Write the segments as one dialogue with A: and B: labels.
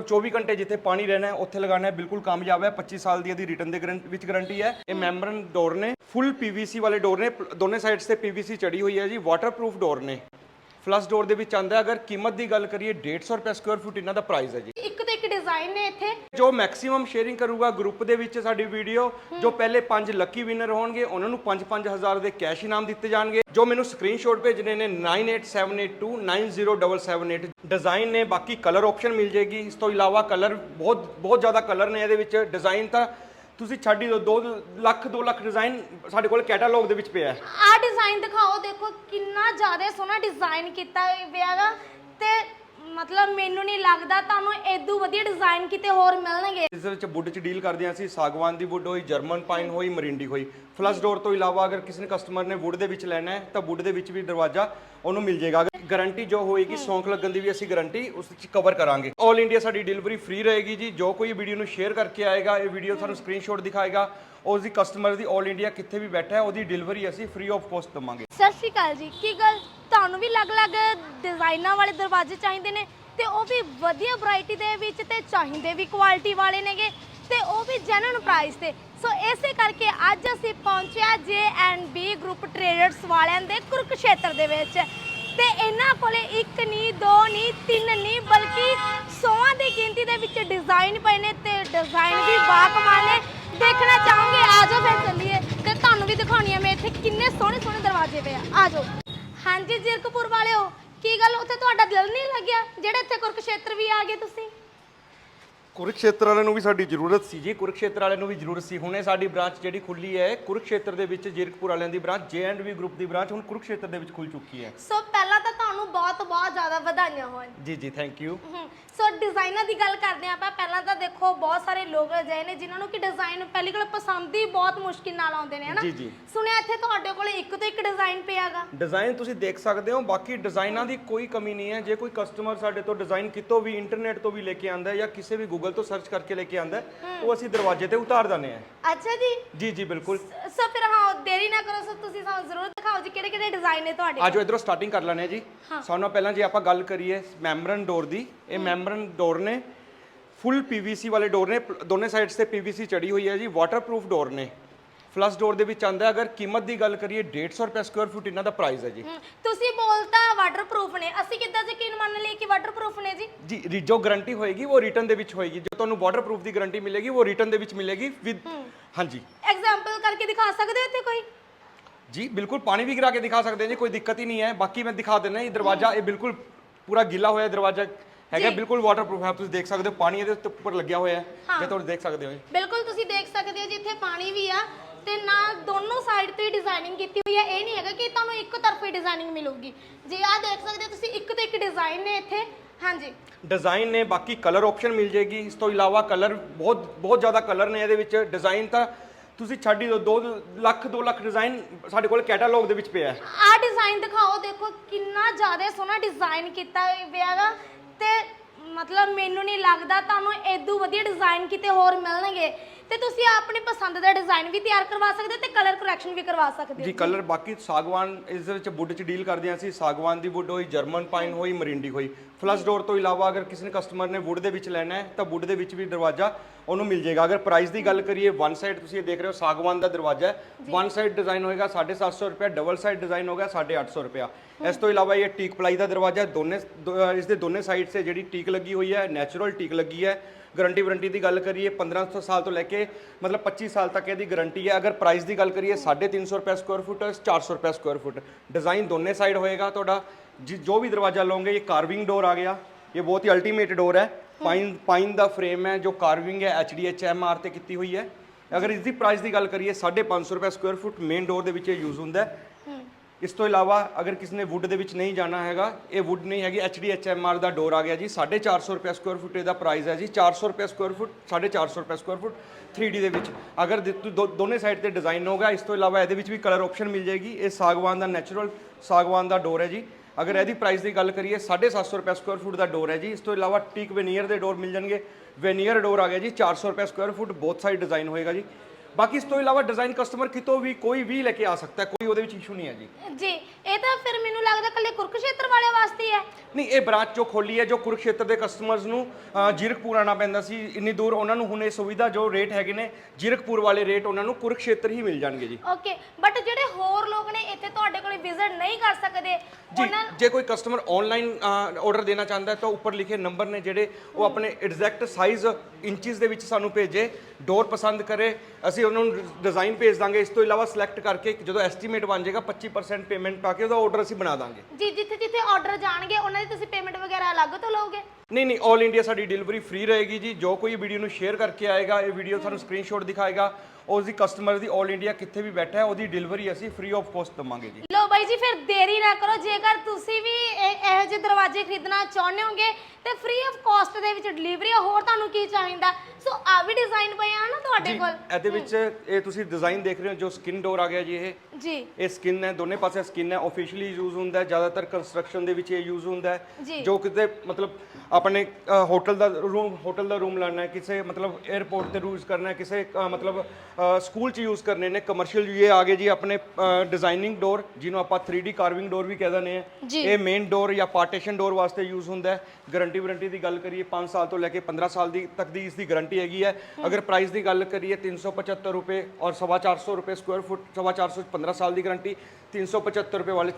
A: 24 ਘੰਟੇ ਜਿੱਥੇ ਪਾਣੀ ਰਹਿਣਾ ਹੈ, ਉੱਥੇ ਲਗਾਉਣਾ ਹੈ, ਬਿਲਕੁਲ ਕਾਮਯਾਬ ਹੈ। 25 ਸਾਲ ਦੀ ਇਹਦੀ ਰਿਟਰਨ ਦੇ ਗਰੰ- ਵਿੱਚ ਗਾਰੰਟੀ ਹੈ। ਇਹ ਮੈਮਰਨ ਡੋਰ ਨੇ ਫੁੱਲ ਪੀਵੀਸੀ ਵਾਲੇ ਡੋਰ ਨੇ ਦੋਨੇ ਸਾਈਡਸ ਤੇ ਪੀਵੀਸੀ ਚੜੀ ਹੋਈ ਹੈ ਜੀ ਵਾਟਰਪ੍ਰੂਫ ਡੋਰ ਨੇ। ਫਲਸ਼ ਡੋਰ ਦੇ ਵਿੱਚ ਆਂਦਾ ਅਗਰ ਕੀਮਤ ਦੀ ਗੱਲ ਕਰੀਏ 150 ਰੁਪਏ ਸਕੁਅਰ ਫੁੱਟ ਇਹਨਾਂ ਦਾ ਪ੍ਰਾਈਸ ਹੈ ਜੀ।
B: ਡਿਜ਼ਾਈਨ ਨੇ ਇੱਥੇ
A: ਜੋ ਮੈਕਸਿਮਮ ਸ਼ੇਅਰਿੰਗ ਕਰੂਗਾ ਗਰੁੱਪ ਦੇ ਵਿੱਚ ਸਾਡੀ ਵੀਡੀਓ ਜੋ ਪਹਿਲੇ 5 ਲੱਕੀ ਵਿਨਰ ਹੋਣਗੇ ਉਹਨਾਂ ਨੂੰ 5-5000 ਦੇ ਕੈਸ਼ ਇਨਾਮ ਦਿੱਤੇ ਜਾਣਗੇ। ਜੋ ਮੈਨੂੰ ਸਕਰੀਨਸ਼ਾਟ ਭੇਜਣੇ ਨੇ 9878290778 ਡਿਜ਼ਾਈਨ ਨੇ ਬਾਕੀ ਕਲਰ ਆਪਸ਼ਨ ਮਿਲ ਜੇਗੀ ਇਸ ਤੋਂ ਇਲਾਵਾ ਕਲਰ ਬਹੁਤ ਬਹੁਤ ਜ਼ਿਆਦਾ ਕਲਰ ਨੇ ਇਹਦੇ ਵਿੱਚ। ਡਿਜ਼ਾਈਨ ਤਾਂ ਤੁਸੀਂ ਛੱਡ ਹੀ ਦਿਓ 2 ਲੱਖ 2 ਲੱਖ ਡਿਜ਼ਾਈਨ ਸਾਡੇ ਕੋਲ ਕੈਟਾਲੌਗ ਦੇ ਵਿੱਚ ਪਿਆ ਹੈ।
B: ਆਹ ਡਿਜ਼ਾਈਨ ਦਿਖਾਓ ਦੇਖੋ ਕਿੰਨਾ ਜ਼ਿਆਦਾ ਸੋਹਣਾ ਡਿਜ਼ਾਈਨ ਕੀਤਾ ਹੋਇਆਗਾ ਤੇ ਮਤਲਬ ਮੈਨੂੰ ਨਹੀਂ ਲੱਗਦਾ ਤੁਹਾਨੂੰ ਇਦੋਂ ਵਧੀਆ ਡਿਜ਼ਾਈਨ ਕਿਤੇ ਹੋਰ ਮਿਲਣਗੇ।
A: ਇਸ ਦੇ ਵਿੱਚ ਵੁੱਡ ਚ ਡੀਲ ਕਰਦੇ ਹਾਂ ਅਸੀਂ ਸਾਗਵਾਨ ਦੀ ਵੁੱਡ ਹੋਈ ਜਰਮਨ ਪਾਈਨ ਹੋਈ ਮਰਿੰਡੀ ਹੋਈ। ਫਲਸ਼ ਡੋਰ ਤੋਂ ਇਲਾਵਾ ਅਗਰ ਕਿਸੇ ਨੇ ਕਸਟਮਰ ਨੇ ਵੁੱਡ ਦੇ ਵਿੱਚ ਲੈਣਾ ਹੈ ਤਾਂ ਵੁੱਡ ਦੇ ਵਿੱਚ ਵੀ ਦਰਵਾਜ਼ਾ ਉਹਨੂੰ ਮਿਲ ਜਾਏਗਾ। ਗਾਰੰਟੀ ਜੋ ਹੋਏਗੀ ਸੌਂਕ ਲੱਗਣ ਦੀ ਵੀ ਅਸੀਂ ਗਾਰੰਟੀ ਉਸ ਵਿੱਚ ਕਵਰ ਕਰਾਂਗੇ। 올 ਇੰਡੀਆ ਸਾਡੀ ਡਿਲੀਵਰੀ ਫ੍ਰੀ ਰਹੇਗੀ ਜੀ। ਜੋ ਕੋਈ ਵੀਡੀਓ ਨੂੰ ਸ਼ੇਅਰ ਕਰਕੇ ਆਏਗਾ ਇਹ ਵੀਡੀਓ ਤੁਹਾਨੂੰ ਸਕਰੀਨਸ਼ਾਟ ਦਿਖਾਏਗਾ। ਉਸ ਦੀ ਕਸਟਮਰ ਦੀ 올 ਇੰਡੀਆ ਕਿੱਥੇ ਵੀ ਬੈਠਾ ਹੈ, ਉਹਦੀ ਡਿਲੀਵਰੀ ਅਸੀਂ ਫ੍ਰੀ ਆਫ ਕੋਸਟ ਦਵਾਂਗੇ।
B: ਸਤਿ ਸ਼੍ਰੀ ਅਕਾਲ ਜੀ। ਕੀ ਗੱਲ ਤੁਹਾਨੂੰ ਵੀ ਅਲੱਗ-ਅਲੱਗ ਡਿਜ਼ਾਈਨਾਂ ਵਾਲੇ ਦਰਵਾਜ਼ੇ ਚਾਹੀਦੇ ਨੇ? ਤੇ ਉਹ ਵੀ ਵਧੀਆ ਵੈਰਾਈਟੀ ਦੇ ਵਿੱਚ ਤੇ ਚਾਹੀਦੇ ਵੀ ਕੁਆਲਿਟੀ ਵਾਲੇ ਨੇਗੇ ਤੇ ਉਹ ਵੀ ਜੈਨੂਨ ਪ੍ਰਾਈਸ ਤੇ। ਸੋ ਇਸੇ ਕਰਕੇ ਅੱਜ ਅਸੀਂ ਪਹੁੰਚਿਆ ਜੇ ਐਂਡ ਬੀ ਗਰੁੱਪ ਟ੍ਰੇਡਰਸ ਵਾਲਿਆਂ ਦੇ ਕੁਰਕਸ਼ੇਤਰ ਦੇ ਵਿੱਚ। ਤੇ ਇਹਨਾਂ ਕੋਲੇ ਇੱਕ ਨਹੀਂ ਦੋ ਨਹੀਂ ਤਿੰਨ ਨਹੀਂ ਬਲਕਿ ਸੌਆਂ ਦੀ ਗਿਣਤੀ ਦੇ ਵਿੱਚ ਡਿਜ਼ਾਈਨ ਪਏ ਨੇ ਤੇ ਡਿਜ਼ਾਈਨ ਵੀ ਬਾਕਮਾਲ ਨੇ। ਦੇਖਣਾ ਚਾਹੋਗੇ ਜਾਓ ਫਿਰ ਚੱਲੀਏ ਤੇ ਤੁਹਾਨੂੰ ਵੀ ਦਿਖਾਉਣੀ ਆ ਮੈਂ ਇੱਥੇ ਕਿੰਨੇ ਸੋਹਣੇ ਸੋਹਣੇ ਦਰਵਾਜ਼ੇ ਪਏ ਆ। ਆ ਜਾਓ। ਹਾਂਜੀ ਜਿਰਕਪੁਰ ਵਾਲਿਓ ਕੀ ਗੱਲ? ਉੱਥੇ ਤੁਹਾਡਾ ਦਿਲ ਨਹੀਂ ਲੱਗਿਆ? ਜਿਹੜੇ ਇੱਥੇ ਕੁਰਕਸ਼ੇਤਰ ਵੀ ਆ ਗਏ ਤੁਸੀਂ?
A: ਕੁਰਕਸ਼ੇਤਰ ਵਾਲਿਆਂ ਨੂੰ ਵੀ ਸਾਡੀ ਜ਼ਰੂਰਤ ਸੀ ਜੀ। ਕੁਰਕਸ਼ੇਤਰ ਵਾਲਿਆਂ ਨੂੰ ਵੀ ਜ਼ਰੂਰਤ ਸੀ। ਹੁਣੇ ਸਾਡੀ ਬ੍ਰਾਂਚ ਜਿਹੜੀ ਖੁੱਲੀ ਹੈ ਕੁਰਕਸ਼ੇਤਰ ਦੇ ਵਿੱਚ ਜੀਰਕਪੁਰ ਵਾਲਿਆਂ ਦੀ branch J and V group the branch ਹੁਣ ਕੁਰਕਸ਼ੇਤਰ ਦੇ ਵਿੱਚ ਖੁੱਲ ਚੁੱਕੀ ਹੈ।
B: ਸੋ ਪਹਿਲਾਂ ਤਾਂ ਬਹੁਤ ਬਹੁਤ ਜ਼ਿਆਦਾ ਵਧਾਈਆਂ ਹੋਣ।
A: ਜੀ ਜੀ ਥੈਂਕ ਯੂ
B: ਸੋ ਡਿਜ਼ਾਈਨਾਂ ਦੀ ਗੱਲ ਕਰਦੇ ਹਾਂ ਆਪਾਂ। ਪਹਿਲਾਂ ਤਾਂ ਦੇਖੋ ਬਹੁਤ ਸਾਰੇ ਲੋਕ ਅਜਿਹੇ ਨੇ ਜਿਨ੍ਹਾਂ ਨੂੰ ਕਿ ਡਿਜ਼ਾਈਨ ਪਹਿਲੀ ਗੱਲ ਪਸੰਦ ਹੀ ਬਹੁਤ ਮੁਸ਼ਕਿਲ ਨਾਲ ਆਉਂਦੇ ਨੇ ਹਨਾ?
A: ਜੀ, ਜੀ।
B: ਸੁਣਿਆ ਇੱਥੇ ਤੁਹਾਡੇ ਕੋਲ ਇੱਕ ਤੋਂ ਇੱਕ ਡਿਜ਼ਾਈਨ ਪਿਆਗਾ
A: ਡਿਜ਼ਾਈਨ ਤੁਸੀਂ ਦੇਖ ਸਕਦੇ ਹੋ ਬਾਕੀ ਡਿਜ਼ਾਈਨਾਂ ਦੀ ਕੋਈ ਕਮੀ ਨਹੀਂ ਹੈ। ਜੇ ਕੋਈ ਕਸਟਮਰ ਸਾਡੇ ਤੋਂ ਡਿਜ਼ਾਈਨ ਕਿਤੋਂ ਵੀ ਇੰਟਰਨੈਟ ਤੋਂ ਵੀ ਲੈ ਕੇ ਆਂਦਾ ਹੈ ਜਾਂ ਕਿਸੇ ਵੀ ਗੂਗਲ ਤੋਂ ਸਰਚ ਕਰਕੇ ਲੈ ਕੇ ਆਂਦਾ ਹੈ ਉਹ ਅਸੀਂ ਦਰਵਾਜ਼ੇ ਤੇ ਉਤਾਰ ਦਿੰਦੇ ਹਾਂ।
B: ਅੱਛਾ ਜੀ।
A: ਜੀ ਜੀ ਬਿਲਕੁਲ।
B: ਸੋ ਫਿਰ ਹਾਂ ਦੇਰੀ ਨਾ ਕਰੋ ਸੋ ਤੁਸੀਂ ਸਾਨੂੰ ਜ਼ਰੂਰ ਦਿਖਾਓ ਜੀ ਕਿਹੜੇ ਕਿਹੜੇ ਡਿਜ਼ਾਈਨ ਨੇ ਤੁਹਾਡੇ
A: ਆਜੋ ਇਧਰੋਂ ਸਟਾਰਟਿੰਗ ਕਰ ਲੈਣੇ ਜੀ। ਸਾਨੂੰ ਪਹਿਲਾਂ ਜੇ ਆਪਾਂ ਗੱਲ ਕਰੀਏ ਮੈਂਬਰਨ ਡੋਰ ਦੀ। ਇਹ ਮੈਂਬਰਨ ਡੋਰ ਨੇ ਫੁੱਲ ਪੀਵੀਸੀ ਵਾਲੇ ਡੋਰ ਨੇ ਦੋਨੇ ਸਾਈਡਸ ਤੇ ਪੀਵੀਸੀ ਚੜੀ ਹੋਈ ਹੈ ਜੀ ਵਾਟਰਪ੍ਰੂਫ ਡੋਰ ਨੇ। ਫਲਸ਼ ਡੋਰ ਦੇ ਵਿੱਚ ਆਂਦਾ ਅਗਰ ਕੀਮਤ ਦੀ ਗੱਲ ਕਰੀਏ 150 ਰੁਪਏ ਸਕੁਅਰ ਫੁੱਟ ਇਹਨਾਂ ਦਾ ਪ੍ਰਾਈਸ ਹੈ ਜੀ।
B: ਤੁਸੀਂ ਬੋਲਤਾ ਵਾਟਰਪ੍ਰੂਫ ਨੇ। ਅਸੀਂ ਕਿੱਦਾਂ ਯਕੀਨ ਮੰਨ ਲਈਏ ਕਿ ਵਾਟਰਪ੍ਰੂਫ ਨੇ ਜੀ?
A: ਜੀ ਰੀ- ਜੋ ਗਾਰੰਟੀ ਹੋਏਗੀ ਉਹ ਰਿਟਰਨ ਦੇ ਵਿੱਚ ਹੋਏਗੀ। ਜੋ ਤੁਹਾਨੂੰ ਵਾਟਰਪ੍ਰੂਫ ਦੀ ਗਾਰੰਟੀ ਮਿਲੇਗੀ ਉਹ ਰਿਟਰਨ ਦੇ ਵਿੱਚ ਮਿਲੇਗੀ ਵਿਦ ਹਾਂਜੀ।
B: ਐਗਜ਼ਾਮਪਲ ਕਰਕੇ ਦਿਖਾ ਸਕਦੇ ਹੋ ਇੱਥੇ ਕੋਈ?
A: ਜੀ ਬਿਲਕੁਲ ਪਾਣੀ ਵੀ ਗਿਰਾ ਕੇ ਦਿਖਾ ਸਕਦੇ ਹਾਂ ਜੀ ਕੋਈ ਦਿੱਕਤ ਹੀ ਨਹੀਂ ਹੈ। ਬਾਕੀ ਮੈਂ ਦਿਖਾ ਦਿੰਦਾ ਇਹ ਦਰਵਾਜ਼ਾ ਇਹ ਬਿਲਕੁਲ ਪੂਰਾ ਗਿੱਲਾ ਹੋਇਆ ਦਰਵਾਜ਼ਾ। ਹੈਗਾ ਬਿਲਕੁਲ ਵਾਟਰਪ੍ਰੂਫ ਹੈ ਤੁਸੀਂ ਦੇਖ ਸਕਦੇ ਹੋ ਪਾਣੀ ਇਹਦੇ ਉੱਤੇ ਉੱਪਰ ਲੱਗਿਆ ਹੋਇਆ ਹੈ। ਜੇ ਤੁਸੀਂ ਦੇਖ ਸਕਦੇ ਹੋ
B: ਬਿਲਕੁਲ ਤੁਸੀਂ ਦੇਖ ਸਕਦੇ ਹੋ ਜਿੱਥੇ ਪਾਣੀ ਵੀ ਆ ਤੇ ਨਾਲ ਦੋਨੋਂ ਸਾਈਡ ਤੋਂ ਡਿਜ਼ਾਈਨਿੰਗ ਕੀਤੀ ਹੋਈ ਹੈ। ਇਹ ਨਹੀਂ ਹੈਗਾ ਕਿ ਤੁਹਾਨੂੰ ਇੱਕ ਤਰਫੀ ਡਿਜ਼ਾਈਨਿੰਗ ਮਿਲੂਗੀ। ਜੇ ਆ ਦੇਖ ਸਕਦੇ ਹੋ ਤੁਸੀਂ ਇੱਕ ਤੋਂ ਇੱਕ ਡਿਜ਼ਾਈਨ ਨੇ ਇੱਥੇ। ਹਾਂਜੀ।
A: ਡਿਜ਼ਾਈਨ ਨੇ ਬਾਕੀ ਕਲਰ ਆਪਸ਼ਨ ਮਿਲ ਜੇਗੀ ਇਸ ਤੋਂ ਇਲਾਵਾ ਕਲਰ ਬਹੁਤ ਬਹੁਤ ਜ਼ਿਆਦਾ ਕਲਰ ਨੇ ਇਹਦੇ ਵਿੱਚ। ਡਿਜ਼ਾਈਨ ਤਾਂ ਤੁਸੀਂ ਛੱਡ ਹੀ ਦਿਓ 2 ਲੱਖ 2 ਲੱਖ ਡਿਜ਼ਾਈਨ ਸਾਡੇ ਕੋਲ ਕੈਟਾਲੌਗ ਦੇ ਵਿੱਚ ਪਿਆ ਹੈ।
B: ਆਹ ਡਿਜ਼ਾਈਨ ਦਿਖਾਓ ਦੇਖੋ ਕਿੰਨਾ ਜ਼ਿਆਦਾ ਸੋਹਣਾ ਡਿਜ਼ਾਈਨ ਕੀਤਾ ਹੋਇਆਗਾ ਤੇ ਮਤਲਬ ਮੈਨੂੰ ਨਹੀਂ ਲੱਗਦਾ ਤੁਹਾਨੂੰ ਇਦੋਂ ਵਧੀਆ ਡਿਜ਼ਾਈਨ ਕਿਤੇ ਹੋਰ ਮਿਲਣਗੇ। ਤੇ ਤੁਸੀਂ ਆਪਣੀ ਪਸੰਦ ਦਾ ਡਿਜ਼ਾਈਨ ਵੀ ਤਿਆਰ ਕਰਵਾ ਸਕਦੇ ਹੋ ਤੇ ਕਲਰ ਕਰੈਕਸ਼ਨ ਵੀ ਕਰਵਾ ਸਕਦੇ
A: ਜੀ
B: ਹੋ
A: ਕਲਰ ਬਾਕੀ ਸਾਗਵਾਨ ਇਸ ਦੇ ਵਿੱਚ ਵੁੱਡ ਚ ਡੀਲ ਕਰਦੇ ਹਾਂ ਅਸੀਂ ਸਾਗਵਾਨ ਦੀ ਵੁੱਡ ਹੋਈ ਜਰਮਨ ਪਾਈਨ ਹੋਈ ਮਰਿੰਡੀ ਹੋਈ। ਫਲਸ਼ ਡੋਰ ਤੋਂ ਇਲਾਵਾ ਅਗਰ ਕਿਸੇ ਨੇ ਕਸਟਮਰ ਨੇ ਵੁੱਡ ਦੇ ਵਿੱਚ ਲੈਣਾ ਹੈ ਤਾਂ ਵੁੱਡ ਦੇ ਵਿੱਚ ਵੀ ਦਰਵਾਜ਼ਾ ਉਹਨੂੰ ਮਿਲ ਜਾਏਗਾ। ਅਗਰ ਪ੍ਰਾਈਸ ਦੀ ਗੱਲ ਕਰੀਏ ਵਨ ਸਾਈਡ ਤੁਸੀਂ ਇਹ ਦੇਖ ਰਹੇ ਹੋ ਸਾਗਵਾਨ ਦਾ ਦਰਵਾਜ਼ਾ ਹੈ। ਵਨ ਸਾਈਡ ਡਿਜ਼ਾਈਨ ਹੋਏਗਾ 750 ਰੁਪਏ ਡਬਲ ਸਾਈਡ ਡਿਜ਼ਾਈਨ ਹੋਗਾ 850 ਰੁਪਏ ਇਸ ਤੋਂ ਇਲਾਵਾ ਇਹ ਟੀਕ ਪਲਾਈ ਦਾ ਦਰਵਾਜ਼ਾ ਹੈ, ਦੋਨੇ ਇਸ ਦੇ ਦੋਨੇ ਸਾਈਡ ਸੇ ਜਿਹੜੀ ਟੀਕ ਲੱਗੀ ਹੋਈ ਹੈ ਨੈਚੁਰਲ ਟੀਕ ਲੱਗੀ ਹੈ। ਗਾਰੰਟੀ ਵਾਰੰਟੀ ਦੀ ਗੱਲ ਕਰੀਏ 1500 ਸਾਲ ਤੋਂ ਲੈ ਕੇ ਮਤਲਬ 25 ਸਾਲ ਤੱਕ ਇਹਦੀ ਗਾਰੰਟੀ ਹੈ। ਅਗਰ ਪ੍ਰਾਈਸ ਦੀ ਗੱਲ ਕਰੀਏ 350 ਰੁਪਏ ਸਕੁਅਰ ਫੁੱਟ 400 ਰੁਪਏ ਸਕੁਅਰ ਫੁੱਟ ਡਿਜ਼ਾਈਨ ਦੋਨੇ ਸਾਈਡ ਹੋਏਗਾ ਤੁਹਾਡਾ। ਜਿ- ਜੋ ਵੀ ਦਰਵਾਜ਼ਾ ਲਓਗੇ ਇਹ ਕਾਰਵਿੰਗ ਡੋਰ ਆ ਗਿਆ। ਇਹ ਬਹੁਤ ਹੀ ਅਲਟੀਮੇਟ ਡੋਰ ਹੈ। ਪਾਈਨ ਪਾਈਨ ਦਾ ਫਰੇਮ ਹੈ ਜੋ ਕਾਰਵਿੰਗ ਹੈ ਐਚਡੀਐਚਐਮਆਰ ਤੇ ਕੀਤੀ ਹੋਈ ਹੈ। ਅਗਰ ਇਸ ਦੀ ਪ੍ਰਾਈਸ ਦੀ ਗੱਲ ਕਰੀਏ 550 ਰੁਪਏ ਸਕੁਅਰ ਫੁੱਟ ਮੇਨ ਡੋਰ ਦੇ ਵਿੱਚ ਇਹ ਯੂਜ਼ ਹੁੰਦਾ ਹੈ। ਇਸ ਤੋਂ ਇਲਾਵਾ ਅਗਰ ਕਿਸੇ ਨੇ ਵੁੱਡ ਦੇ ਵਿੱਚ ਨਹੀਂ ਜਾਣਾ ਹੈਗਾ ਇਹ ਵੁੱਡ ਨਹੀਂ ਹੈਗੀ ਐਚਡੀਐਚਐਮਆਰ ਦਾ ਡੋਰ ਆ ਗਿਆ ਜੀ। 450 ਰੁਪਏ ਸਕੁਅਰ ਫੁੱਟ ਇਹਦਾ ਪ੍ਰਾਈਸ ਹੈ ਜੀ। 400 ਰੁਪਏ ਸਕੁਅਰ ਫੁੱਟ 450 ਰੁਪਏ ਸਕੁਅਰ ਫੁੱਟ 3D ਦੇ ਵਿੱਚ। ਅਗਰ ਦੋਨੇ ਸਾਈਡ ਤੇ ਡਿਜ਼ਾਈਨ ਹੋਗਾ ਇਸ ਤੋਂ ਇਲਾਵਾ ਇਹਦੇ ਵਿੱਚ ਵੀ ਕਲਰ ਆਪਸ਼ਨ ਮਿਲ ਜਾਏਗੀ। ਇਹ ਸਾਗਵਾਨ ਦਾ ਨੈਚੁਰਲ ਸਾਗਵਾਨ ਦਾ ਡੋਰ ਹੈ ਜੀ। ਅਗਰ ਇਹਦੀ ਪ੍ਰਾਈਸ ਦੀ ਗੱਲ ਕਰੀਏ 750 ਰੁਪਏ ਸਕੁਅਰ ਫੁੱਟ ਦਾ ਡੋਰ ਹੈ ਜੀ। ਇਸ ਤੋਂ ਇਲਾਵਾ ਟੀਕ ਵੈਨੀਅਰ ਦੇ ਡੋਰ ਮਿਲ ਜਾਣਗੇ। ਵੈਨੀਅਰ ਡੋਰ ਆ ਗਿਆ ਜੀ 400 ਰੁਪਏ ਸਕੁਅਰ ਫੁੱਟ ਬਹੁਤ ਸਾਈਡ ਡਿਜ਼ਾਈਨ ਹੋਏਗਾ ਜੀ। ਬਾਕੀ ਇਸ ਤੋਂ ਇਲਾਵਾ ਡਿਜ਼ਾਈਨ ਕਸਟਮਰ ਕਿਤੋਂ ਵੀ ਕੋਈ ਵੀ ਲੈ ਕੇ ਆ ਸਕਦਾ ਹੈ ਕੋਈ ਉਹਦੇ ਵਿੱਚ ਇਸ਼ੂ ਨਹੀਂ ਹੈ ਜੀ।
B: ਜੀ ਇਹ ਤਾਂ ਫਿਰ ਮੈਨੂੰ ਲੱਗਦਾ ਕੱਲੇ ਕੁਰਕਸ਼ੇਤਰ ਵਾਲੇ ਵਾਸਤੇ ਹੀ ਹੈ।
A: ਨਹੀਂ ਇਹ ਬ੍ਰਾਂਚ ਜੋ ਖੋਲੀ ਹੈ ਜੋ ਕੁਰਕਸ਼ੇਤਰ ਦੇ ਕਸਟਮਰਸ ਨੂੰ ਅ, ਜੀਰਕਪੁਰ ਆਉਣਾ ਪੈਂਦਾ ਸੀ ਇੰਨੀ ਦੂਰ ਉਹਨਾਂ ਨੂੰ ਹੁਣ ਇਹ ਸੁਵਿਧਾ ਜੋ ਰੇਟ ਹੈਗੇ ਨੇ ਜੀਰਕਪੁਰ ਵਾਲੇ ਰੇਟ ਉਹਨਾਂ ਨੂੰ ਕੁਰਕਸ਼ੇਤਰ ਹੀ ਮਿਲ ਜਾਣਗੇ ਜੀ।
B: ਓਕੇ ਬਟ ਜਿਹੜੇ ਹੋਰ ਲੋਕ ਨੇ ਇੱਥੇ ਤੁਹਾਡੇ ਕੋਲ ਵਿਜ਼ਿਟ ਨਹੀਂ ਕਰ ਸਕਦੇ।
A: ਜੀ
B: ਉਹਨਾਂ
A: ਜੇ ਕੋਈ ਕਸਟਮਰ ਆਨਲਾਈਨ ਆਰਡਰ ਦੇਣਾ ਚਾਹੁੰਦਾ ਹੈ ਤਾਂ ਉੱਪਰ ਲਿਖੇ ਨੰਬਰ ਨੇ ਜਿਹੜੇ ਉਹ ਆਪਣੇ ਐਗਜ਼ੈਕਟ ਸਾਈਜ਼ ਇੰਚਸ ਦੇ ਵਿੱਚ ਸਾਨੂੰ ਭੇਜੇ ਡੋਰ ਪਸੰਦ ਕਰੇ ਅਸੀਂ ਉਹਨਾਂ ਨੂੰ ਡਿਜ਼ਾਈਨ ਭੇਜ ਦਾਂਗੇ। ਇਸ ਤੋਂ ਇਲਾਵਾ ਸਿਲੈਕਟ ਕਰਕੇ ਜਦੋਂ ਐਸਟੀਮੇਟ ਬਣ ਜਾਏਗਾ 25% ਪੇਮੈਂਟ ਪਾ ਕੇ ਉਹਦਾ ਆਰਡਰ ਅਸੀਂ ਬਣਾ ਦਾਂਗੇ।
B: ਜੀ ਜਿੱਥੇ ਜਿੱਥੇ ਆਰਡਰ ਜਾਣਗੇ, ਉਹਨਾਂ ਦੀ ਤੁਸੀਂ ਪੇਮੈਂਟ ਵਗੈਰਾ ਅਲੱਗ ਤੋਂ ਲਓਗੇ?
A: ਨਹੀਂ ਨਹੀਂ 올 ਇੰਡੀਆ ਸਾਡੀ ਡਿਲੀਵਰੀ ਫ੍ਰੀ ਰਹੇਗੀ ਜੀ। ਜੋ ਕੋਈ ਵੀਡੀਓ ਨੂੰ ਸ਼ੇਅਰ ਕਰਕੇ ਆਏਗਾ ਇਹ ਵੀਡੀਓ ਸਾਨੂੰ ਸਕਰੀਨਸ਼ਾਟ ਦਿਖਾਏਗਾ। ਉਸ ਦੀ ਕਸਟਮਰ ਦੀ 올 ਇੰਡੀਆ ਕਿੱਥੇ ਵੀ ਬੈਠਾ ਹੈ ਉਹਦੀ ਡਿਲੀਵਰੀ ਅਸੀਂ ਫ੍ਰੀ ਆਫ ਕੋਸਟ ਦਵਾਂਗੇ ਜੀ।
B: ਲੋ ਬਾਈ ਜੀ ਫਿਰ ਦੇਰੀ ਨਾ ਕਰੋ। ਜੇਕਰ ਤੁਸੀਂ ਵੀ ਇਹ- ਇਹੋ ਜਿਹੇ ਦਰਵਾਜ਼ੇ ਖਰੀਦਣਾ ਚਾਹੁੰਦੇ ਹੋਗੇ ਤੇ ਫ੍ਰੀ ਆਫ ਕਾਸਟ ਦੇ ਵਿੱਚ ਡਿਲੀਵਰੀ ਹੋਰ ਤੁਹਾਨੂੰ ਕੀ ਚਾਹੀਦਾ? ਸੋ ਆ ਵੀ ਡਿਜ਼ਾਈਨ ਪਏ ਆ ਨਾ ਤੁਹਾਡੇ
A: ਜੀ
B: ਕੋਲ?
A: ਇਹਦੇ ਵਿੱਚ ਇਹ ਤੁਸੀਂ ਡਿਜ਼ਾਈਨ ਦੇਖ ਰਹੇ ਹੋ ਜੋ ਸਕਿਨ ਡੋਰ ਆ ਗਿਆ ਜੀ ਇਹ।
B: ਜੀ।
A: ਇਹ ਸਕਿਨ ਹੈ ਦੋਨੇ ਪਾਸੇ ਸਕਿਨ ਹੈ ਆਫੀਸ਼ੀਅਲੀ ਯੂਜ਼ ਹੁੰਦਾ ਹੈ। ਜ਼ਿਆਦਾਤਰ ਕੰਸਟਰਕਸ਼ਨ ਦੇ ਵਿੱਚ ਇਹ ਯੂਜ਼ ਹੁੰਦਾ
B: ਜੀ।
A: ਹੈ ਜੋ ਕਿਤੇ ਮਤਲਬ ਆਪਣੇ ਹੋਟਲ ਦਾ ਰੂਮ ਹੋਟਲ ਦਾ ਰੂਮ ਲੈਣਾ ਹੈ ਕਿਸੇ ਮਤਲਬ 에어ਪੋਰਟ ਤੇ ਯੂਜ਼ ਕਰਨਾ ਹੈ ਕਿਸੇ ਅ, ਮਤਲਬ ਸਕੂਲ 'ਚ ਯੂਜ਼ ਕਰਨੇ ਨੇ ਕਮਰਸ਼ੀਅਲ ਇਹ ਆ ਗਏ ਜੀ ਆਪਣੇ ਡਿਜ਼ਾਈਨਿੰਗ ਡੋਰ ਜਿਹਨੂੰ ਆਪਾਂ 3D ਕਾਰਵਿੰਗ ਡੋਰ ਵੀ ਕਹਿ ਦਿੰਦੇ
B: ਜੀ।
A: ਆ ਇਹ ਮੇਨ ਡੋਰ ਜਾਂ ਪਾਰਟੀਸ਼ਨ ਡੋਰ ਵਾਸਤੇ ਯੂਜ਼ ਹੁੰਦਾ ਹੈ। ਗਾਰੰਟੀ ਵਾਰੰਟੀ ਦੀ ਗੱਲ ਕਰੀਏ 5 ਸਾਲ ਤੋਂ ਲੈ ਕੇ 15 ਸਾਲ ਦੀ ਤੱਕ ਦੀ ਇਸ ਦੀ ਗਾਰੰਟੀ ਹੈਗੀ ਹੈ। ਅਗਰ ਪ੍ਰਾਈਸ ਦੀ ਗੱਲ ਕਰੀਏ 375 ਰੁਪਏ ਔਰ ਸਵਾ ਚਾਰ ਸੌ ਰੁਪਏ ਸਕੁਅਰ ਫੁੱਟ ਸਵਾ ਚਾਰ ਸੌ 15 ਸਾਲ ਦੀ ਗਾਰੰਟੀ 375 ਰੁਪਏ ਵਾਲੇ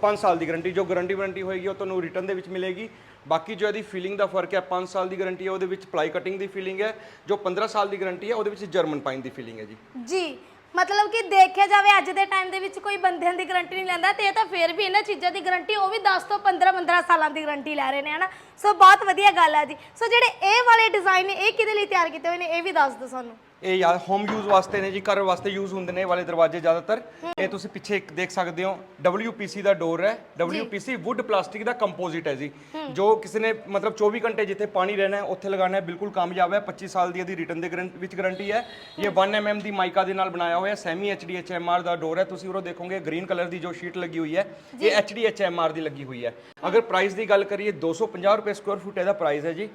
A: 5 ਸਾਲ ਦੀ ਗਾਰੰਟੀ ਜੋ ਗਾਰੰਟੀ ਵਾਰੰਟੀ ਹੋਏਗੀ ਉਹ ਤੁਹਾਨੂੰ ਰਿਟਰਨ ਦੇ ਵਿੱਚ ਮਿਲੇਗੀ। ਬਾਕੀ ਜੋ ਇਹਦੀ ਫੀਲਿੰਗ ਦਾ ਫ਼ਰਕ ਹੈ 5 ਸਾਲ ਦੀ ਗਾਰੰਟੀ ਹੈ, ਉਹਦੇ ਵਿੱਚ ਪਲਾਈ ਕਟਿੰਗ ਦੀ ਫੀਲਿੰਗ ਹੈ, ਜੋ 15 ਸਾਲ ਦੀ ਗਾਰੰਟੀ ਹੈ, ਉਹਦੇ ਵਿੱਚ ਜਰਮਨ ਪਾਈਨ ਦੀ ਫੀਲਿੰਗ ਹੈ ਜੀ।
B: ਜੀ, ਮਤਲਬ ਕਿ ਦੇਖਿਆ ਜਾਵੇ ਅੱਜ ਦੇ ਟਾਈਮ ਦੇ ਵਿੱਚ ਕੋਈ ਬੰਦਿਆਂ ਦੀ ਗਾਰੰਟੀ ਨਹੀਂ ਲੈਂਦਾ, ਤੇ ਇਹ ਤਾਂ ਫੇਰ ਵੀ ਇਹਨਾਂ ਚੀਜ਼ਾਂ ਦੀ ਗਾਰੰਟੀ ਉਹ ਵੀ 10 ਤੋਂ 15 15 ਸਾਲਾਂ ਦੀ ਗਾਰੰਟੀ ਲੈ ਰਹੇ ਨੇ, ਹਨਾ? ਸੋ ਬਹੁਤ ਵਧੀਆ ਗੱਲ ਆ ਜੀ। ਸੋ ਜਿਹੜੇ ਇਹ ਵਾਲੇ ਡਿਜ਼ਾਈਨ ਨੇ, ਇਹ ਕਿਹਦੇ ਲਈ ਤਿਆਰ ਕੀਤੇ ਹੋਏ ਨੇ? ਇਹ ਵੀ ਦੱਸ ਦਿਓ ਸਾਨੂੰ।
A: ਇਹ ਯਾਰ ਹੋਮ ਯੂਜ਼ ਵਾਸਤੇ ਨੇ ਜੀ ਘਰ ਵਾਸਤੇ ਯੂਜ਼ ਹੁੰਦੇ ਨੇ ਇਹ ਵਾਲੇ ਦਰਵਾਜ਼ੇ ਜ਼ਿਆਦਾਤਰ। ਇਹ ਤੁਸੀਂ ਪਿੱਛੇ ਇੱਕ ਦੇਖ ਸਕਦੇ ਹੋ WPC ਦਾ ਡੋਰ ਹੈ। WPC ਵੁੱਡ ਪਲਾਸਟਿਕ ਦਾ ਕੰਪੋਜ਼ਿਟ ਹੈ ਜੀ। ਜੋ ਕਿਸੇ ਨੇ ਮਤਲਬ 24 ਘੰਟੇ ਜਿੱਥੇ ਪਾਣੀ ਰਹਿਣਾ ਹੈ ਉੱਥੇ ਲਗਾਉਣਾ ਹੈ ਬਿਲਕੁਲ ਕਾਮਯਾਬ ਹੈ। 25 ਸਾਲ ਦੀ ਇਹਦੀ ਰਿਟਰਨ ਦੇ ਗਰੰ- ਵਿੱਚ ਗਾਰੰਟੀ ਹੈ। ਇਹ 1 mm ਦੀ ਮਾਈਕਾ ਦੇ ਨਾਲ ਬਣਾਇਆ ਹੋਇਆ ਸੈਮੀ HD HMR ਦਾ ਡੋਰ ਹੈ। ਤੁਸੀਂ ਉਰੋਂ ਦੇਖੋਗੇ ਗ੍ਰੀਨ ਕਲਰ ਦੀ ਜੋ ਸ਼ੀਟ ਲੱਗੀ ਹੋਈ ਹੈ ਇਹ HD HMR ਦੀ ਲੱਗੀ ਹੋਈ ਹੈ। ਅਗਰ ਪ੍ਰਾਈਸ ਦੀ ਗੱਲ ਕਰੀਏ 250 ਰੁਪਏ ਸਕੁਅਰ ਫੁੱਟ ਇਹਦਾ ਪ੍ਰਾਈਸ ਹੈ ਜੀ।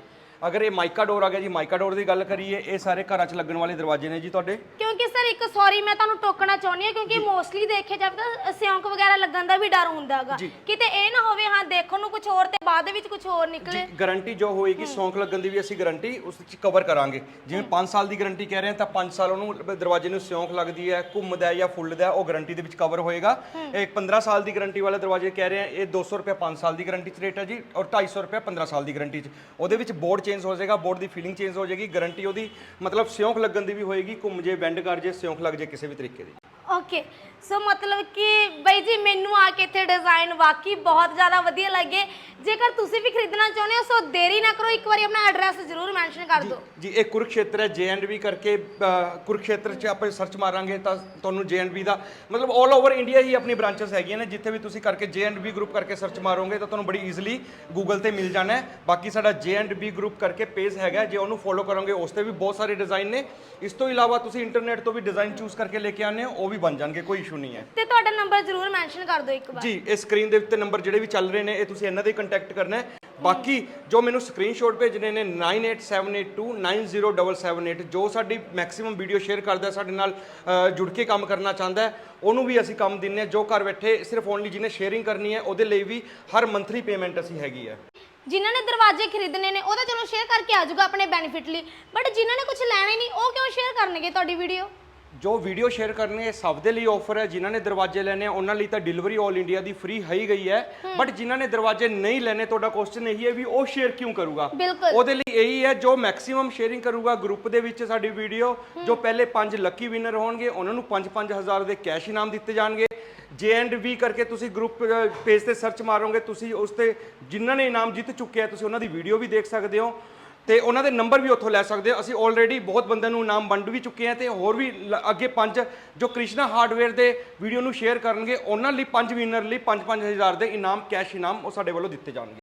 A: ਅਗਰ ਇਹ ਮਾਈਕਾ ਡੋਰ ਆ ਗਿਆ ਜੀ ਮਾਈਕਾ ਡੋਰ ਦੀ ਗੱਲ ਕਰੀਏ ਇਹ ਸਾਰੇ ਘਰਾਂ 'ਚ ਲੱਗਣ ਵਾਲੇ ਦਰਵਾਜ਼ੇ ਨੇ ਜੀ ਤੁਹਾਡੇ।
B: ਕਿਉਂਕਿ ਸਰ ਇੱਕ ਸੌਰੀ ਮੈਂ ਤੁਹਾਨੂੰ ਟੋਕਣਾ ਚਾਹੁੰਦੀ ਹਾਂ ਕਿਉਂਕਿ ਮੋਸਟਲੀ ਦੇਖਿਆ ਜਾਵੇ ਤਾਂ ਸਿਉਂਕ ਵਗੈਰਾ ਲੱਗਣ ਦਾ ਵੀ ਡਰ ਹੁੰਦਾ ਹੈਗਾ
A: ਜੀ।
B: ਕਿਤੇ ਇਹ ਨਾ ਹੋਵੇ ਹਾਂ ਦੇਖਣ ਨੂੰ ਕੁਝ ਹੋਰ ਤੇ ਬਾਅਦ ਦੇ ਵਿੱਚ ਕੁਝ ਹੋਰ ਨਿਕਲੇ।
A: ਗਾਰੰਟੀ ਜੋ ਹੋਏਗੀ ਸੌਂਕ ਲੱਗਣ ਦੀ ਵੀ ਅਸੀਂ ਗਾਰੰਟੀ ਉਸ ਵਿੱਚ ਕਵਰ ਕਰਾਂਗੇ। ਜਿਵੇਂ 5 ਸਾਲ ਦੀ ਗਾਰੰਟੀ ਕਹਿ ਰਹੇ ਹਾਂ ਤਾਂ 5 ਸਾਲ ਉਹਨੂੰ ਦਰਵਾਜ਼ੇ ਨੂੰ ਸਿਉਂਕ ਲੱਗਦੀ ਹੈ ਘੁੰਮਦਾ ਹੈ ਜਾਂ ਫੁੱਲਦਾ ਹੈ ਉਹ ਗਾਰੰਟੀ ਦੇ ਵਿੱਚ ਕਵਰ ਹੋਏਗਾ। ਇਹ 15 ਸਾਲ ਦੀ ਗਾਰੰਟੀ ਵਾਲੇ ਦਰਵਾਜ਼ੇ ਕਹਿ ਰਹੇ ਹਾਂ ਇਹ 200 ਰੁਪਏ 5 ਸਾਲ ਦੀ ਗਾਰੰਟੀ 'ਚ ਰੇਟ ਹੈ ਜੀ ਔਰ 250 ਰੁਪਏ 15 ਸਾਲ ਦੀ ਗਾਰੰਟੀ 'ਚ। ਉਹਦੇ ਵਿੱਚ ਬੋਰਡ ਚੇਂਜ ਹੋ ਜਾਏਗਾ ਬੋਰਡ ਦੀ ਫੀਲਿੰਗ ਚੇਂਜ ਹੋ ਜਾਏਗੀ ਗਾਰੰਟੀ ਉਹਦੀ ਮਤਲਬ ਸਿਉਂਕ ਲੱਗਣ ਦੀ ਵੀ ਹੋਏਗੀ, ਘੁੰਮ ਜੇ ਬੈਂਡ ਕਰ ਜੇ ਸਿਉਂਕ ਲੱਗ ਜੇ ਕਿਸੇ ਵੀ ਤਰੀਕੇ ਦੀ।
B: ਓਕੇ ਸੋ ਮਤਲਬ ਕਿ ਬਈ ਜੀ ਮੈਨੂੰ ਆ ਕੇ ਇੱਥੇ ਡਿਜ਼ਾਈਨ ਵਾਕਈ ਬਹੁਤ ਜ਼ਿਆਦਾ ਵਧੀਆ ਲੱਗੇ। ਜੇਕਰ ਤੁਸੀਂ ਵੀ ਖਰੀਦਣਾ ਚਾਹੁੰਦੇ ਹੋ ਸੋ ਦੇਰੀ ਨਾ ਕਰੋ ਇੱਕ ਵਾਰੀ ਆਪਣਾ ਐਡਰੈਸ ਜ਼ਰੂਰ ਮੈਂਸ਼ਨ ਕਰ ਦਿਓ।
A: ਜੀ ਇਹ ਕੁਰੂਕਸ਼ੇਤਰ ਹੈ ਵੀ ਕਰਕੇ ਅ, ਕੁਰੂਕਸ਼ੇਤਰ 'ਚ ਆਪਾਂ ਸਰਚ ਮਾਰਾਂਗੇ ਤਾਂ ਤੁਹਾਨੂੰ ਵੀ ਦਾ ਮਤਲਬ 올 ਓਵਰ ਇੰਡੀਆ ਹੀ ਆਪਣੀ ਬ੍ਰਾਂਚਸ ਹੈਗੀਆਂ ਨੇ ਜਿੱਥੇ ਵੀ ਤੁਸੀਂ ਕਰਕੇ ਵੀ ਗਰੁੱਪ ਕਰਕੇ ਸਰਚ ਮਾਰੋਗੇ ਤਾਂ ਤੁਹਾਨੂੰ ਬੜੀ ਈਜ਼ੀਲੀ ਗੂਗਲ ਤੇ ਮਿਲ ਜਾਣਾ ਹੈ। ਬਾਕੀ ਸਾਡਾ ਵੀ ਗਰੁੱਪ ਕਰਕੇ ਪੇਜ ਹੈਗਾ ਜੇ ਉਹਨੂੰ ਫੋਲੋ ਕਰੋਗੇ ਉਸ ਤੇ ਵੀ ਬਹੁਤ ਸਾਰੇ ਡਿਜ਼ਾਈਨ ਨੇ। ਇਸ ਤੋਂ ਇਲਾਵਾ ਤੁਸੀਂ ਇੰਟਰਨੈਟ ਤੋਂ ਵੀ ਡਿਜ਼ਾਈਨ ਚੂਜ਼ ਕਰਕੇ ਲੈ ਕੇ ਆਉਂਦੇ ਹੋ ਉਹ ਵੀ ਬਣ ਜਾਣਗੇ ਕੋਈ ਇਸ਼ੂ ਨਹੀਂ ਹੈ
B: ਤੇ ਤੁਹਾਡਾ ਨੰਬਰ ਜ਼ਰੂਰ ਮੈਂਸ਼ਨ ਕਰ ਦਿਓ ਇੱਕ ਵਾਰ
A: ਜੀ ਇਹ ਸਕਰੀਨ ਦੇ ਉੱਤੇ ਨੰਬਰ ਜਿਹੜੇ ਵੀ ਚੱਲ ਰਹੇ ਨੇ ਇਹ ਤੁਸੀਂ ਇਹਨਾਂ ਦੇ ਕੰਟੈਕਟ ਕਰਨਾ ਹੈ ਬਾਕੀ ਜੋ ਮੈਨੂੰ ਸਕਰੀਨਸ਼ਾਟ ਭੇਜਣੇ ਨੇ 9878290778 ਜੋ ਸਾਡੀ ਮੈਕਸਿਮਮ ਵੀਡੀਓ ਸ਼ੇਅਰ ਕਰਦਾ ਸਾਡੇ ਨਾਲ ਜੁੜ ਕੇ ਕੰਮ ਕਰਨਾ ਚਾਹੁੰਦਾ ਉਹਨੂੰ ਵੀ ਅਸੀਂ ਕੰਮ ਦਿੰਨੇ ਜੋ ਘਰ ਬੈਠੇ ਸਿਰਫ ਓਨਲੀ ਜਿਹਨੇ ਸ਼ੇਅਰਿੰਗ ਕਰਨੀ ਹੈ ਉਹਦੇ ਲਈ ਵੀ ਹਰ ਮੰਥਲੀ ਪੇਮੈਂਟ ਅਸੀਂ ਹੈਗੀ ਹੈ
B: ਜਿਨ੍ਹਾਂ ਨੇ ਦਰਵਾਜ਼ੇ ਖਰੀਦਣੇ ਨੇ ਉਹ ਤਾਂ ਚਲੋ ਸ਼ੇਅਰ ਕਰਕੇ ਆ ਜਾਊਗਾ ਆਪਣੇ ਬੈਨੀਫਿਟ ਲਈ ਬਟ ਜਿਨ੍ਹਾਂ ਨੇ ਕੁਝ ਲੈਣਾ ਹੀ ਨਹੀਂ ਉਹ ਕਿਉਂ ਸ਼ੇਅਰ ਕਰਨਗੇ ਤੁਹਾਡੀ ਵੀਡੀਓ
A: ਜੋ ਵੀਡੀਓ ਸ਼ੇਅਰ ਕਰਨੇ ਸਭ ਦੇ ਲਈ ਆਫਰ ਹੈ ਜਿਨ੍ਹਾਂ ਨੇ ਦਰਵਾਜ਼ੇ ਲੈਣੇ ਆ ਉਹਨਾਂ ਲਈ ਤਾਂ ਡਿਲੀਵਰੀ 올 ਇੰਡੀਆ ਦੀ ਫ੍ਰੀ ਹੈ ਹੀ ਗਈ ਹੈ। ਬਟ ਜਿਨ੍ਹਾਂ ਨੇ ਦਰਵਾਜ਼ੇ ਨਹੀਂ ਲੈਣੇ ਤੁਹਾਡਾ ਕੁਐਸਚਨ ਇਹੀ ਹੈ ਵੀ ਉਹ ਸ਼ੇਅਰ ਕਿਉਂ ਕਰੂਗਾ?
B: ਬਿਲਕੁਲ।
A: ਉਹਦੇ ਲਈ ਇਹੀ ਹੈ ਜੋ ਮੈਕਸਿਮਮ ਸ਼ੇਅਰਿੰਗ ਕਰੂਗਾ ਗਰੁੱਪ ਦੇ ਵਿੱਚ ਸਾਡੀ ਵੀਡੀਓ ਜੋ ਪਹਿਲੇ 5 ਲੱਕੀ ਵਿਨਰ ਹੋਣਗੇ ਉਹਨਾਂ ਨੂੰ 5-5000 ਦੇ ਕੈਸ਼ ਇਨਾਮ ਦਿੱਤੇ ਜਾਣਗੇ। ਜੇ ਐਂਡ ਵੀ ਕਰਕੇ ਤੁਸੀਂ ਗਰੁੱਪ ਪੇਜ ਤੇ ਸਰਚ ਮਾਰੋਗੇ ਤੁਸੀਂ ਉਸ ਤੇ ਜਿਨ੍ਹਾਂ ਨੇ ਇਨਾਮ ਜਿੱਤ ਚੁੱਕੇ ਆ ਤੁਸੀਂ ਉਹਨਾਂ ਦੀ ਵੀਡੀਓ ਵੀ ਦੇਖ ਸਕਦੇ ਹੋ। ਤੇ ਉਹਨਾਂ ਦੇ ਨੰਬਰ ਵੀ ਉੱਥੋਂ ਲੈ ਸਕਦੇ ਹੋ ਅਸੀਂ ਆਲਰੇਡੀ ਬਹੁਤ ਬੰਦਿਆਂ ਨੂੰ ਇਨਾਮ ਵੰਡ ਵੀ ਚੁੱਕੇ ਆ ਤੇ ਹੋਰ ਵੀ ਲ- ਅੱਗੇ ਪੰਜ ਜੋ ਕ੍ਰਿਸ਼ਨਾ ਹਾਰਡਵੇਅਰ ਦੇ ਵੀਡੀਓ ਨੂੰ ਸ਼ੇਅਰ ਕਰਨਗੇ, ਉਹਨਾਂ ਲਈ ਪੰਜ ਵਿਨਰ ਲਈ 5-5000 ਦੇ ਇਨਾਮ ਕੈਸ਼ ਇਨਾਮ ਉਹ ਸਾਡੇ ਵੱਲੋਂ ਦਿੱਤੇ ਜਾਣਗੇ।